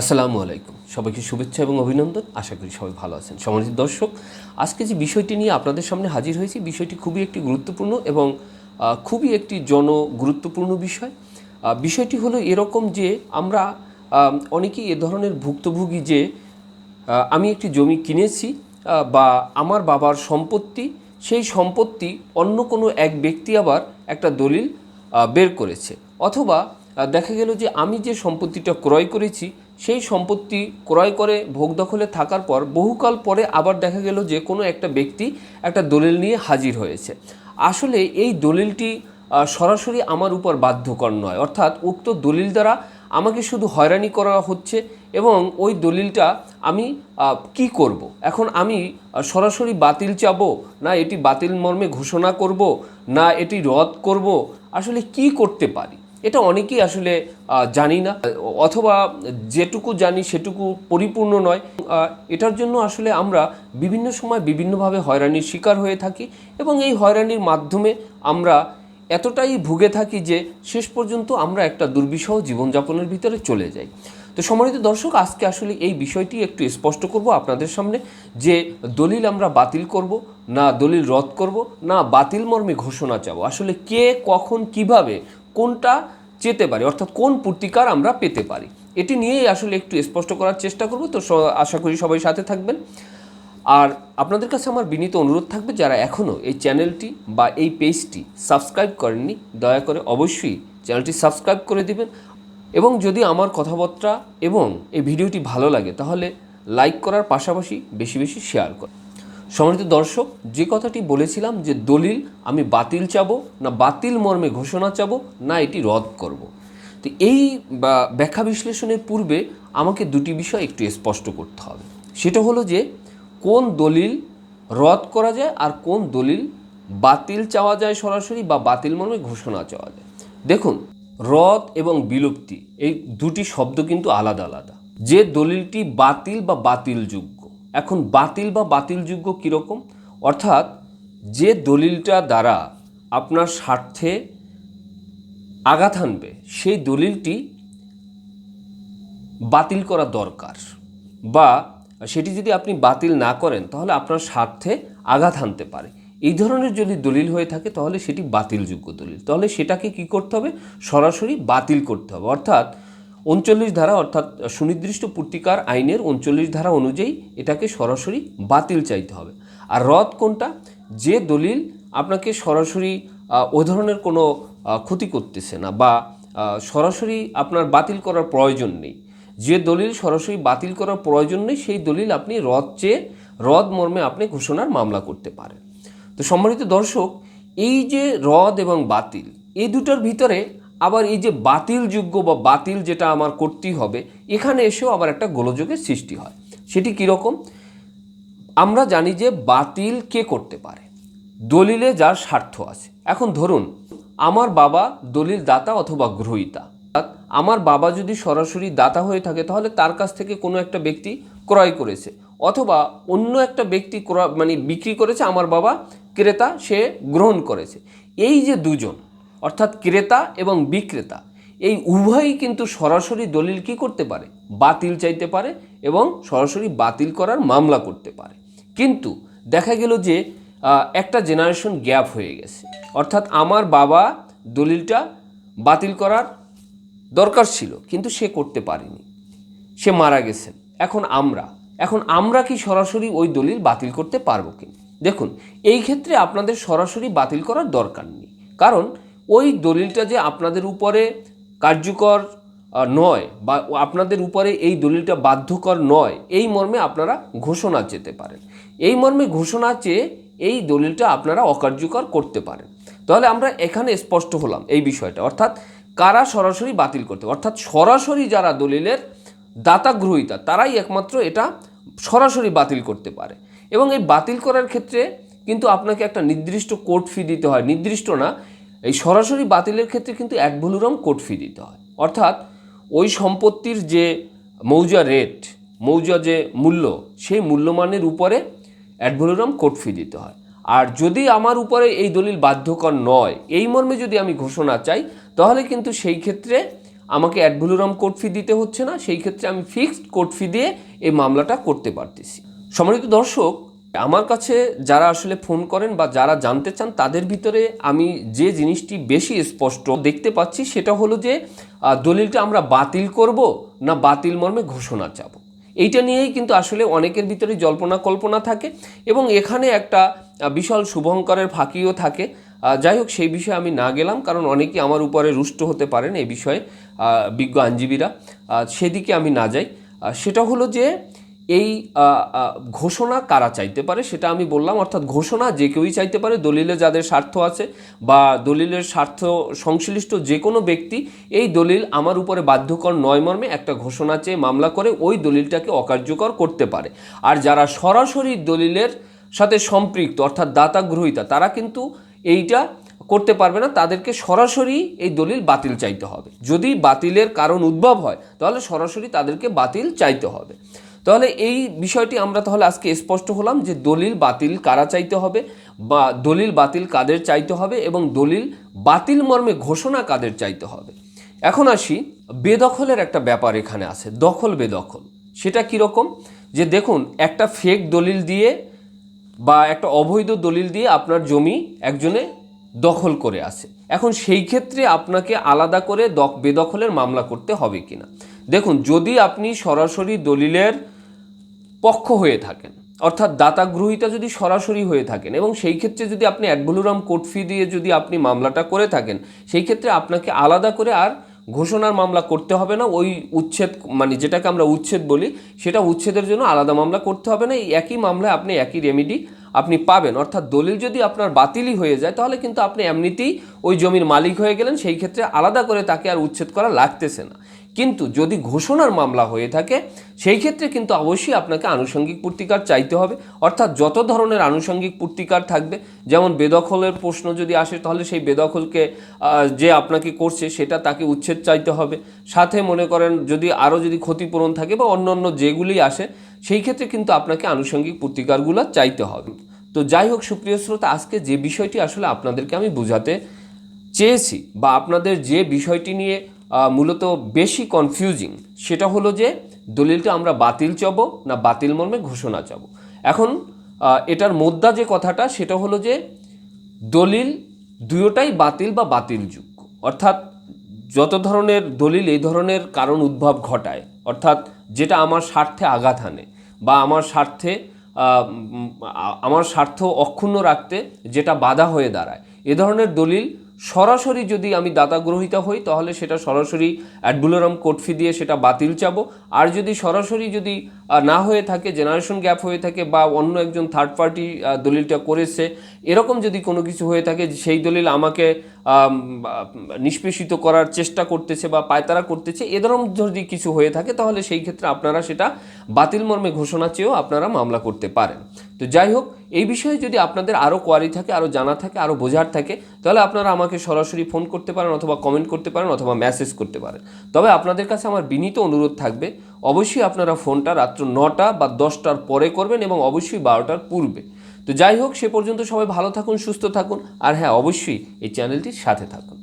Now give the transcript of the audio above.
আসসালামু আলাইকুম। সবাইকে শুভেচ্ছা এবং অভিনন্দন। আশা করি সবাই ভালো আছেন। সম্মানিত দর্শক, আজকে যে বিষয়টি নিয়ে আপনাদের সামনে হাজির হয়েছি, বিষয়টি খুবই একটি গুরুত্বপূর্ণ এবং খুবই একটি জন গুরুত্বপূর্ণ বিষয় বিষয়টি হলো এরকম যে আমরা অনেকেই এ ধরনের ভুক্তভোগী যে আমি একটি জমি কিনেছি বা আমার বাবার সম্পত্তি, সেই সম্পত্তি অন্য কোনো এক ব্যক্তি আবার একটা দলিল বের করেছে। অথবা দেখা গেল যে আমি যে সম্পত্তিটা ক্রয় করেছি সেই সম্পত্তি ক্রয় করে ভোগ দখলে থাকার পর বহুকাল পরে আবার দেখা গেল যে কোনো একটা ব্যক্তি একটা দলিল নিয়ে হাজির হয়েছে। আসলে এই দলিলটি সরাসরি আমার উপর বাধ্যকর নয়। অর্থাৎ উক্ত দলিল দ্বারা আমাকে শুধু হয়রানি করা হচ্ছে এবং ওই দলিলটা আমি কি করব। এখন আমি সরাসরি বাতিল চাব? না এটি বাতিল মর্মে ঘোষণা করব? না এটি রদ করব? আসলে কি করতে পারি? এটা অনেকেই আসলে জানি না। অথবা যেটুকু জানি সেটুকু পরিপূর্ণ নয়। এটার জন্য আসলে আমরা বিভিন্ন সময় বিভিন্নভাবে হয়রানির শিকার হয়ে থাকি এবং এই হয়রানির মাধ্যমে আমরা এতটাই ভুগে থাকি যে শেষ পর্যন্ত আমরা একটা দুর্বিষহ জীবনযাপনের ভিতরে চলে যাই। তো সম্মানিত দর্শক, আজকে আসলে এই বিষয়টি একটু স্পষ্ট করব আপনাদের সামনে যে দলিল আমরা বাতিল করব, না দলিল রদ করব, না বাতিল মর্মে ঘোষণা চাবো। আসলে কে, কখন, কীভাবে কোনটা চেতে পারি, অর্থাৎ কোন পূর্তিকার আমরা পেতে পারি। এটি নিয়েই আসলে একটু স্পষ্ট করার চেষ্টা করব, তো আশা করি সবাই সাথে থাকবেন। আর আপনাদের কাছে আমার বিনীত অনুরোধ থাকবে, যারা এখনও এই চ্যানেলটি বা এই পেজটি সাবস্ক্রাইব করেননি, দয়া করে অবশ্যই চ্যানেলটি সাবস্ক্রাইব করে দিবেন। এবং যদি আমার কথাবার্তা এবং এই ভিডিওটি ভালো লাগে, তাহলে লাইক করার পাশাপাশি বেশি বেশি শেয়ার করুন সম্মানিত দর্শক, যে কথাটি বলেছিলাম যে দলিল, আমি বাতিল চাব, না বাতিল মর্মে ঘোষণা চাবো, না এটি রদ করব। তো এই ব্যাখ্যা বিশ্লেষণের পূর্বে আমাকে দুটি বিষয় একটু স্পষ্ট করতে হবে। সেটা হলো যে, কোন দলিল রদ করা যায় আর কোন দলিল বাতিল চাওয়া যায় সরাসরি বা বাতিল মর্মে ঘোষণা চাওয়া যায়। দেখুন, রদ এবং বিলুপ্তি, এই দুটি শব্দ কিন্তু আলাদা আলাদা। যে দলিলটি বাতিল বা বাতিলযোগ্য এখন বাতিল বা বাতিলযোগ্য কীরকম? অর্থাৎ যে দলিলটা দ্বারা আপনার স্বার্থে আঘাত হানবে, সেই দলিলটি বাতিল করা দরকার। বা সেটি যদি আপনি বাতিল না করেন, তাহলে আপনার স্বার্থে আঘাত হানতে পারে। এই ধরনের যদি দলিল হয়ে থাকে, তাহলে সেটি বাতিলযোগ্য দলিল। তাহলে সেটাকে কি করতে হবে? সরাসরি বাতিল করতে হবে। অর্থাৎ উনচল্লিশ ধারা অর্থাৎ সুনির্দিষ্ট পূর্তিকার আইনের উনচল্লিশ ধারা অনুযায়ী এটাকে সরাসরি বাতিল চাইতে হবে। আর রদ কোনটা? যে দলিল আপনাকে সরাসরি ওই ধরনের কোনো ক্ষতি করতেছে না বা সরাসরি আপনার বাতিল করার প্রয়োজন নেই। যে দলিল সরাসরি বাতিল করার প্রয়োজন নেই, সেই দলিল আপনি রদ চেয়ে, রদ মর্মে আপনি ঘোষণার মামলা করতে পারেন। তো সম্মানিত দর্শক, এই যে রদ এবং বাতিল, এই দুটোর ভিতরে আবার এই যে বাতিলযোগ্য বা বাতিল যেটা আমার করতেই হবে, এখানে এসেও আবার একটা গোলযোগের সৃষ্টি হয়। সেটি কীরকম আমরা জানি যে বাতিল কে করতে পারে? দলিলে যার স্বার্থ আছে। এখন ধরুন, আমার বাবা দলিল দাতা অথবা গ্রহীতা। আমার বাবা যদি সরাসরি দাতা হয়ে থাকে, তাহলে তার কাছ থেকে কোনো একটা ব্যক্তি ক্রয় করেছে। অথবা অন্য একটা ব্যক্তি ক্রয় মানে বিক্রি করেছে, আমার বাবা ক্রেতা, সে গ্রহণ করেছে। এই যে দুজন অর্থাৎ ক্রেতা এবং বিক্রেতা। এই উভয়ই কিন্তু সরাসরি দলিল কি করতে পারে? বাতিল চাইতে পারে এবং সরাসরি বাতিল করার মামলা করতে পারে। কিন্তু দেখা গেল যে একটা জেনারেশন গ্যাপ হয়ে গেছে। অর্থাৎ আমার বাবা দলিলটা বাতিল করার দরকার ছিল, কিন্তু সে করতে পারেনি। সে মারা গেছেন। এখন আমরা এখন আমরা কি সরাসরি ওই দলিল বাতিল করতে পারব কি দেখুন, এই ক্ষেত্রে আপনাদের সরাসরি বাতিল করার দরকার নেই। কারণ ওই দলিলটা যে আপনাদের উপরে কার্যকর নয় বা আপনাদের উপরে এই দলিলটা বাধ্যকর নয়, এই মর্মে আপনারা ঘোষণা যেতে পারেন। এই মর্মে ঘোষণা চেয়ে এই দলিলটা আপনারা অকার্যকর করতে পারেন। তাহলে আমরা এখানে স্পষ্ট হলাম এই বিষয়টা। অর্থাৎ কারা সরাসরি বাতিল করতে, অর্থাৎ সরাসরি যারা দলিলের দাতা গ্রহীতা, তারাই একমাত্র এটা সরাসরি বাতিল করতে পারে। এবং এই বাতিল করার ক্ষেত্রে কিন্তু আপনাকে একটা নির্দিষ্ট কোর্ট ফি দিতে হয়। নির্দিষ্ট না এই সরাসরি বাতিলের ক্ষেত্রে কিন্তু এক ভুলুরম কোর্ট ফি দিতে হয়। অর্থাৎ ওই সম্পত্তির যে মৌজা রেট মৌজা যে মূল্য, সেই মূল্যমানের উপরে অ্যাডভোলোরাম কোর্ট ফি দিতে হয়। আর যদি আমার উপরে এই দলিল বাধ্যকর নয়, এই মর্মে যদি আমি ঘোষণা চাই, তাহলে কিন্তু সেই ক্ষেত্রে আমাকে অ্যাডভুলোরাম কোর্ট ফি দিতে হচ্ছে না। সেই ক্ষেত্রে আমি ফিক্সড কোর্ট ফি দিয়ে এই মামলাটা করতে পারতেছি। সম্মানিত দর্শক আমার কাছে যারা আসলে ফোন করেন বা যারা জানতে চান, তাদের ভিতরে আমি যে জিনিসটি বেশি স্পষ্ট দেখতে পাচ্ছি সেটা হলো যে দলিলটা আমরা বাতিল করব না বাতিল মর্মে ঘোষণা চাবো। এইটা নিয়েই কিন্তু আসলে অনেকের ভিতরে জল্পনা কল্পনা থাকে এবং এখানে একটা বিশাল শুভঙ্করের ফাঁকিও থাকে। যাই হোক, সেই বিষয়ে আমি না গেলাম, কারণ অনেকেই আমার উপরে রুষ্ট হতে পারেন এই বিষয়ে বিজ্ঞ আইনজীবীরা। সেদিকে আমি না যাই। সেটা হলো যে এই ঘোষণা কারা চাইতে পারে সেটা আমি বললাম, অর্থাৎ ঘোষণা যে কেউই চাইতে পারে, দলিলে যাদের স্বার্থ আছে বা দলিলের স্বার্থ সংশ্লিষ্ট যে কোনো ব্যক্তি, এই দলিল আমার উপরে বাধ্যকর নয় মর্মে একটা ঘোষণা চেয়ে মামলা করে ওই দলিলটাকে অকার্যকর করতে পারে। আর যারা সরাসরি দলিলের সাথে সম্পৃক্ত, অর্থাৎ দাতা গ্রহীতা, তারা কিন্তু এইটা করতে পারবে না, তাদেরকে সরাসরি এই দলিল বাতিল চাইতে হবে। যদি বাতিলের কারণ উদ্ভব হয়, তাহলে সরাসরি তাদেরকে বাতিল চাইতে হবে। তাহলে এই বিষয়টি আমরা তাহলে আজকে স্পষ্ট হলাম যে দলিল বাতিল কারা চাইতে হবে বা দলিল বাতিল কাদের চাইতে হবে এবং দলিল বাতিল মর্মে ঘোষণা কাদের চাইতে হবে। এখন আসি বেদখলের একটা ব্যাপার এখানে আছে, দখল বেদখল। সেটা কীরকম যে দেখুন, একটা ফেক দলিল দিয়ে বা একটা অবৈধ দলিল দিয়ে আপনার জমি একজনে দখল করে আছে। এখন সেই ক্ষেত্রে আপনাকে আলাদা করে দখ- বেদখলের মামলা করতে হবে কিনা? দেখুন, যদি আপনি সরাসরি দলিলের পক্ষ হয়ে থাকেন। অর্থাৎ দাতা গ্রহীতা যদি সরাসরি হয়ে থাকেন এবং সেই ক্ষেত্রে যদি আপনি অ্যাডভুলুরাম কোর্ট ফি দিয়ে যদি আপনি মামলাটা করে থাকেন, সেই ক্ষেত্রে আপনাকে আলাদা করে আর ঘোষণার মামলা করতে হবে না। ওই উচ্ছেদ মানে যেটাকে আমরা উচ্ছেদ বলি, সেটা উচ্ছেদের জন্য আলাদা মামলা করতে হবে না। এই একই মামলায় আপনি একই রেমিডি আপনি পাবেন। অর্থাৎ দলিল যদি আপনার বাতিলই হয়ে যায়, তাহলে কিন্তু আপনি এমনিতেই ওই জমির মালিক হয়ে গেলেন। সেই ক্ষেত্রে আলাদা করে তাকে আর উচ্ছেদ করা লাগতেছে না। কিন্তু যদি ঘোষণার মামলা হয়ে থাকে, সেই ক্ষেত্রে কিন্তু অবশ্যই আপনাকে আনুষঙ্গিক পূর্তিকার চাইতে হবে। অর্থাৎ যত ধরনের আনুষঙ্গিক পূর্তিকার থাকবে, যেমন বেদখলের প্রশ্ন যদি আসে, তাহলে সেই বেদখলকে যে আপনাকে করছে, সেটা তাকে উচ্ছেদ চাইতে হবে। সাথে মনে করেন যদি আরও যদি ক্ষতিপূরণ থাকে বা অন্য অন্য যেগুলি আসে, সেই ক্ষেত্রে কিন্তু আপনাকে আনুষঙ্গিক পূর্তিকারগুলো চাইতে হবে। তো যাই হোক, সুপ্রিয় শ্রোতা, আজকে যে বিষয়টি আসলে আপনাদেরকে আমি বোঝাতে চেয়েছি বা আপনাদের যে বিষয়টি নিয়ে মূলত বেশি কনফিউজিং সেটা হলো যে দলিলটা আমরা বাতিল চাব না বাতিল মর্মে ঘোষণা চাব। এখন এটার মোদ্দা যে কথাটা, সেটা হলো যে দলিল দুয়োটাই বাতিল বা বাতিলযোগ্য। অর্থাৎ যত ধরনের দলিল এই ধরনের কারণ উদ্ভব ঘটায়, অর্থাৎ যেটা আমার স্বার্থে আঘাত আনে বা আমার স্বার্থে আমার স্বার্থ অক্ষুণ্ণ রাখতে যেটা বাধা হয়ে দাঁড়ায়। এ ধরনের দলিল সরাসরি যদি আমি দাতা গ্রহীতা হই, তাহলে সেটা সরাসরি অ্যাডবুলোরাম কোটফি দিয়ে সেটা বাতিল চাবো। আর যদি সরাসরি যদি না হয়ে থাকে জেনারেশন গ্যাপ হয়ে থাকে বা অন্য একজন থার্ড পার্টি দলিলটা করেছে, এরকম যদি কোনো কিছু হয়ে থাকে, সেই দলিল আমাকে নিষ্পেষিত করার চেষ্টা করতেছে বা পায়তারা করতেছে এ ধরনের যদি কিছু হয়ে থাকে, তাহলে সেই ক্ষেত্রে আপনারা সেটা বাতিল মর্মে ঘোষণা চেয়েও আপনারা মামলা করতে পারেন। তো যাই হোক এই বিষয়ে যদি আপনাদের আরও কোয়ারি থাকে আরও জানা থাকে আরও বোঝার থাকে, তাহলে আপনারা আমাকে সরাসরি ফোন করতে পারেন অথবা কমেন্ট করতে পারেন অথবা মেসেজ করতে পারেন। তবে আপনাদের কাছে আমার বিনীত অনুরোধ থাকবে, অবশ্যই আপনারা ফোনটা রাত্র নটা বা দশটার পরে করবেন এবং অবশ্যই বারোটার পূর্বে। তো যাই হোক, সে পর্যন্ত সবাই ভালো থাকুন, সুস্থ থাকুন, আর হ্যাঁ অবশ্যই এই চ্যানেলটির সাথে থাকুন।